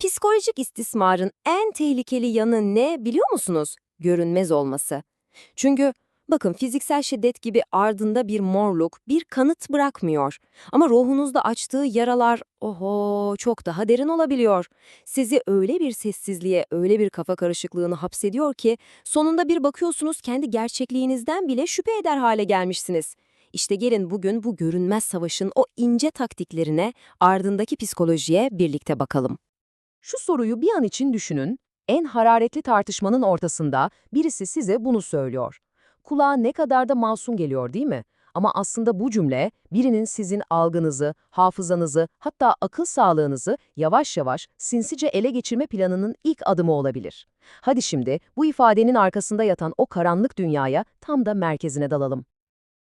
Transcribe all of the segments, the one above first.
Psikolojik istismarın en tehlikeli yanı ne biliyor musunuz? Görünmez olması. Çünkü bakın fiziksel şiddet gibi ardında bir morluk, bir kanıt bırakmıyor. Ama ruhunuzda açtığı yaralar, oho çok daha derin olabiliyor. Sizi öyle bir sessizliğe, öyle bir kafa karışıklığına hapsediyor ki sonunda bir bakıyorsunuz kendi gerçekliğinizden bile şüphe eder hale gelmişsiniz. İşte gelin bugün bu görünmez savaşın o ince taktiklerine, ardındaki psikolojiye birlikte bakalım. Şu soruyu bir an için düşünün. En hararetli tartışmanın ortasında birisi size bunu söylüyor. Kulağa ne kadar da masum geliyor değil mi? Ama aslında bu cümle birinin sizin algınızı, hafızanızı, hatta akıl sağlığınızı yavaş yavaş sinsice ele geçirme planının ilk adımı olabilir. Hadi şimdi bu ifadenin arkasında yatan o karanlık dünyaya tam da merkezine dalalım.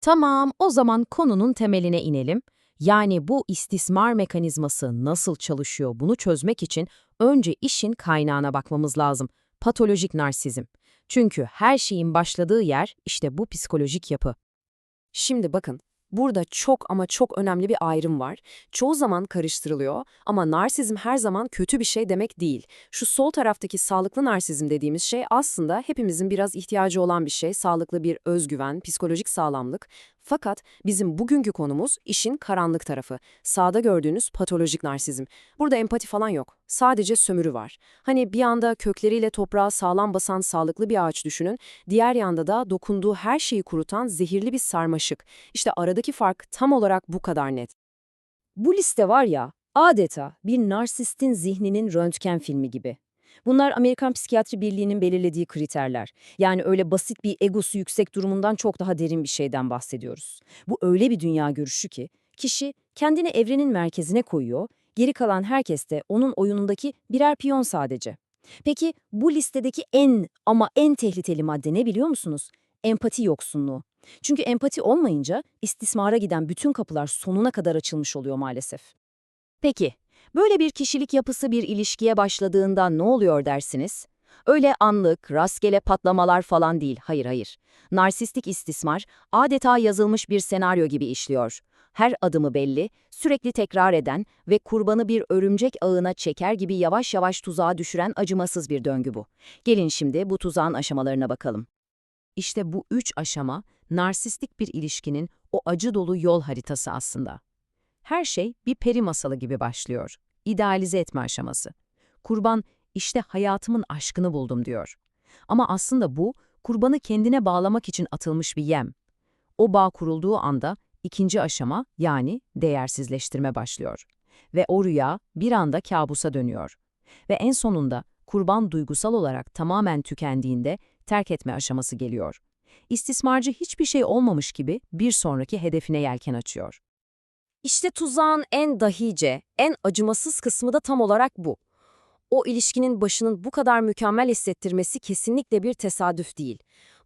Tamam, o zaman konunun temeline inelim. Yani bu istismar mekanizması nasıl çalışıyor bunu çözmek için önce işin kaynağına bakmamız lazım. Patolojik narsizm. Çünkü her şeyin başladığı yer işte bu psikolojik yapı. Şimdi bakın, burada çok ama çok önemli bir ayrım var. Çoğu zaman karıştırılıyor ama narsizm her zaman kötü bir şey demek değil. Şu sol taraftaki sağlıklı narsizm dediğimiz şey aslında hepimizin biraz ihtiyacı olan bir şey. Sağlıklı bir özgüven, psikolojik sağlamlık. Fakat bizim bugünkü konumuz işin karanlık tarafı. Sağda gördüğünüz patolojik narsizm. Burada empati falan yok. Sadece sömürü var. Hani bir anda kökleriyle toprağa sağlam basan sağlıklı bir ağaç düşünün. Diğer yanda da dokunduğu her şeyi kurutan zehirli bir sarmaşık. İşte aradaki fark tam olarak bu kadar net. Bu liste var ya, adeta bir narsistin zihninin röntgen filmi gibi. Bunlar Amerikan Psikiyatri Birliği'nin belirlediği kriterler. Yani öyle basit bir egosu yüksek durumundan çok daha derin bir şeyden bahsediyoruz. Bu öyle bir dünya görüşü ki kişi kendini evrenin merkezine koyuyor, geri kalan herkes de onun oyunundaki birer piyon sadece. Peki bu listedeki en ama en tehlikeli madde ne biliyor musunuz? Empati yoksunluğu. Çünkü empati olmayınca istismara giden bütün kapılar sonuna kadar açılmış oluyor maalesef. Peki, böyle bir kişilik yapısı bir ilişkiye başladığında ne oluyor dersiniz? Öyle anlık, rastgele patlamalar falan değil, hayır hayır. Narsistik istismar adeta yazılmış bir senaryo gibi işliyor. Her adımı belli, sürekli tekrar eden ve kurbanı bir örümcek ağına çeker gibi yavaş yavaş tuzağa düşüren acımasız bir döngü bu. Gelin şimdi bu tuzağın aşamalarına bakalım. İşte bu üç aşama, narsistik bir ilişkinin o acı dolu yol haritası aslında. Her şey bir peri masalı gibi başlıyor. İdealize etme aşaması. Kurban, işte hayatımın aşkını buldum diyor. Ama aslında bu, kurbanı kendine bağlamak için atılmış bir yem. O bağ kurulduğu anda ikinci aşama yani değersizleştirme başlıyor. Ve o rüya bir anda kabusa dönüyor. Ve en sonunda kurban duygusal olarak tamamen tükendiğinde terk etme aşaması geliyor. İstismarcı hiçbir şey olmamış gibi bir sonraki hedefine yelken açıyor. İşte tuzağın en dahice, en acımasız kısmı da tam olarak bu. O ilişkinin başının bu kadar mükemmel hissettirmesi kesinlikle bir tesadüf değil.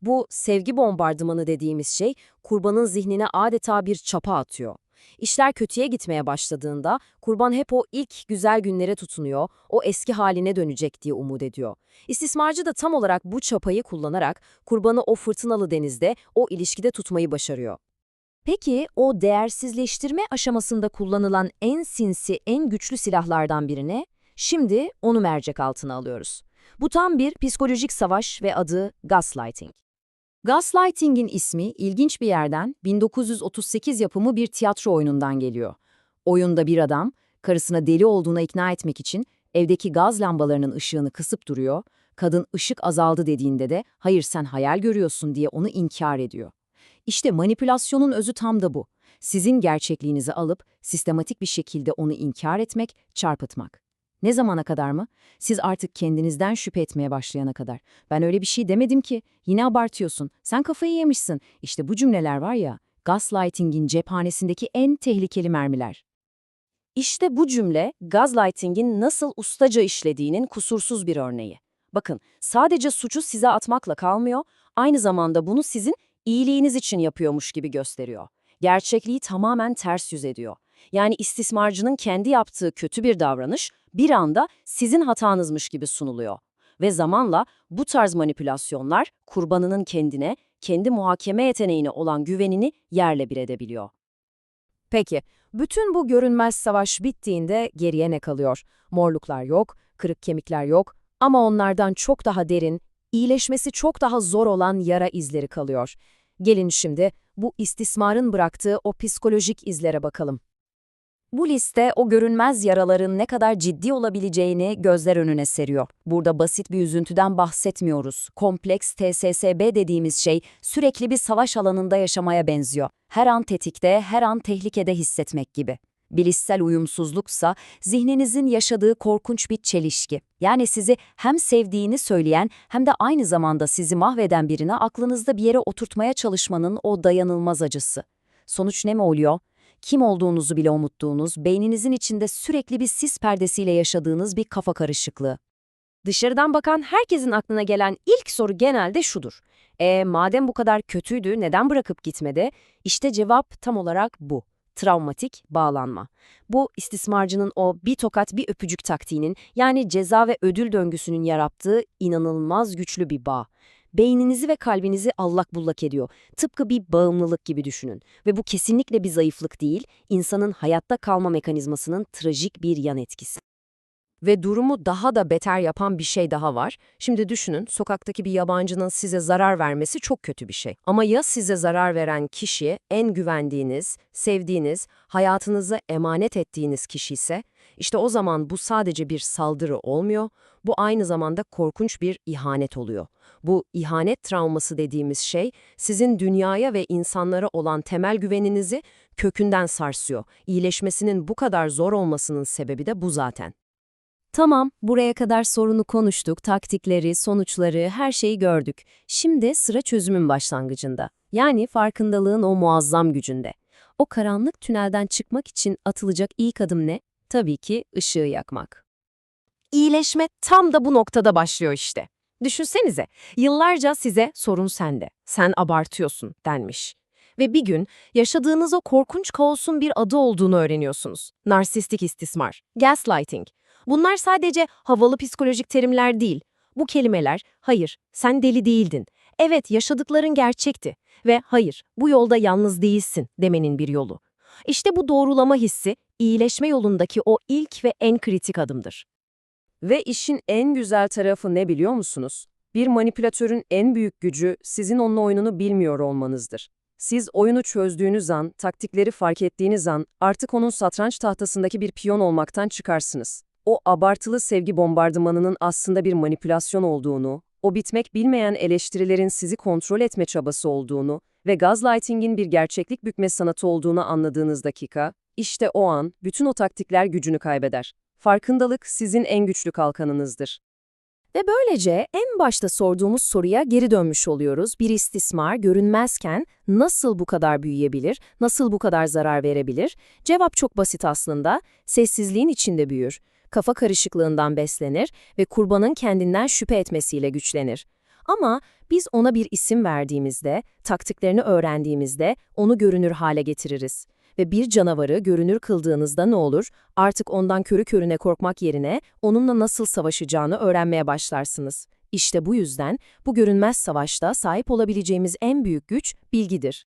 Bu sevgi bombardımanı dediğimiz şey kurbanın zihnine adeta bir çapa atıyor. İşler kötüye gitmeye başladığında kurban hep o ilk güzel günlere tutunuyor, o eski haline dönecek diye umut ediyor. İstismarcı da tam olarak bu çapayı kullanarak kurbanı o fırtınalı denizde, o ilişkide tutmayı başarıyor. Peki o değersizleştirme aşamasında kullanılan en sinsi, en güçlü silahlardan birine, şimdi onu mercek altına alıyoruz. Bu tam bir psikolojik savaş ve adı gaslighting. Gaslighting'in ismi ilginç bir yerden 1938 yapımı bir tiyatro oyunundan geliyor. Oyunda bir adam, karısına deli olduğuna ikna etmek için evdeki gaz lambalarının ışığını kısıp duruyor, kadın ışık azaldı dediğinde de hayır sen hayal görüyorsun diye onu inkar ediyor. İşte manipülasyonun özü tam da bu. Sizin gerçekliğinizi alıp sistematik bir şekilde onu inkar etmek, çarpıtmak. Ne zamana kadar mı? Siz artık kendinizden şüphe etmeye başlayana kadar. Ben öyle bir şey demedim ki. Yine abartıyorsun. Sen kafayı yemişsin. İşte bu cümleler var ya, gaslighting'in cephanesindeki en tehlikeli mermiler. İşte bu cümle, gaslighting'in nasıl ustaca işlediğinin kusursuz bir örneği. Bakın, sadece suçu size atmakla kalmıyor, aynı zamanda bunu sizin iyiliğiniz için yapıyormuş gibi gösteriyor. Gerçekliği tamamen ters yüz ediyor. Yani istismarcının kendi yaptığı kötü bir davranış bir anda sizin hatanızmış gibi sunuluyor. Ve zamanla bu tarz manipülasyonlar kurbanının kendine, kendi muhakeme yeteneğine olan güvenini yerle bir edebiliyor. Peki, bütün bu görünmez savaş bittiğinde geriye ne kalıyor? Morluklar yok, kırık kemikler yok ama onlardan çok daha derin, iyileşmesi çok daha zor olan yara izleri kalıyor. Gelin şimdi bu istismarın bıraktığı o psikolojik izlere bakalım. Bu liste o görünmez yaraların ne kadar ciddi olabileceğini gözler önüne seriyor. Burada basit bir üzüntüden bahsetmiyoruz. Kompleks TSSB dediğimiz şey sürekli bir savaş alanında yaşamaya benziyor. Her an tetikte, her an tehlikede hissetmek gibi. Bilişsel uyumsuzluksa zihninizin yaşadığı korkunç bir çelişki. Yani sizi hem sevdiğini söyleyen hem de aynı zamanda sizi mahveden birine aklınızda bir yere oturtmaya çalışmanın o dayanılmaz acısı. Sonuç ne mi oluyor? kim olduğunuzu bile unuttuğunuz, beyninizin içinde sürekli bir sis perdesiyle yaşadığınız bir kafa karışıklığı. Dışarıdan bakan herkesin aklına gelen ilk soru genelde şudur. E madem bu kadar kötüydü neden bırakıp gitmedi? İşte cevap tam olarak bu. Travmatik bağlanma. Bu istismarcının o bir tokat bir öpücük taktiğinin yani ceza ve ödül döngüsünün yarattığı inanılmaz güçlü bir bağ. Beyninizi ve kalbinizi allak bullak ediyor. Tıpkı bir bağımlılık gibi düşünün. Ve bu kesinlikle bir zayıflık değil, insanın hayatta kalma mekanizmasının trajik bir yan etkisi. Ve durumu daha da beter yapan bir şey daha var. Şimdi düşünün, sokaktaki bir yabancının size zarar vermesi çok kötü bir şey. Ama ya size zarar veren kişi en güvendiğiniz, sevdiğiniz, hayatınıza emanet ettiğiniz kişi ise, işte o zaman bu sadece bir saldırı olmuyor, bu aynı zamanda korkunç bir ihanet oluyor. Bu ihanet travması dediğimiz şey, sizin dünyaya ve insanlara olan temel güveninizi kökünden sarsıyor. İyileşmesinin bu kadar zor olmasının sebebi de bu zaten. Tamam, buraya kadar sorunu konuştuk, taktikleri, sonuçları, her şeyi gördük. Şimdi sıra çözümün başlangıcında. Yani farkındalığın o muazzam gücünde. O karanlık tünelden çıkmak için atılacak ilk adım ne? Tabii ki ışığı yakmak. İyileşme tam da bu noktada başlıyor işte. Düşünsenize, yıllarca size sorun sende, sen abartıyorsun denmiş. Ve bir gün yaşadığınız o korkunç kaosun bir adı olduğunu öğreniyorsunuz. Narsistik istismar, gaslighting. Bunlar sadece havalı psikolojik terimler değil. Bu kelimeler, hayır, sen deli değildin. Evet, yaşadıkların gerçekti. Ve hayır, bu yolda yalnız değilsin demenin bir yolu. İşte bu doğrulama hissi, iyileşme yolundaki o ilk ve en kritik adımdır. Ve işin en güzel tarafı ne biliyor musunuz? Bir manipülatörün en büyük gücü sizin onun oyununu bilmiyor olmanızdır. Siz oyunu çözdüğünüz an, taktikleri fark ettiğiniz an artık onun satranç tahtasındaki bir piyon olmaktan çıkarsınız. O abartılı sevgi bombardımanının aslında bir manipülasyon olduğunu, o bitmek bilmeyen eleştirilerin sizi kontrol etme çabası olduğunu ve gaslighting'in bir gerçeklik bükme sanatı olduğunu anladığınız dakika, işte o an bütün o taktikler gücünü kaybeder. Farkındalık sizin en güçlü kalkanınızdır. Ve böylece en başta sorduğumuz soruya geri dönmüş oluyoruz. Bir istismar görünmezken nasıl bu kadar büyüyebilir, nasıl bu kadar zarar verebilir? Cevap çok basit aslında. Sessizliğin içinde büyür, kafa karışıklığından beslenir ve kurbanın kendinden şüphe etmesiyle güçlenir. Ama biz ona bir isim verdiğimizde, taktiklerini öğrendiğimizde onu görünür hale getiririz. Ve bir canavarı görünür kıldığınızda ne olur? Artık ondan körü körüne korkmak yerine onunla nasıl savaşacağını öğrenmeye başlarsınız. İşte bu yüzden bu görünmez savaşta sahip olabileceğimiz en büyük güç bilgidir.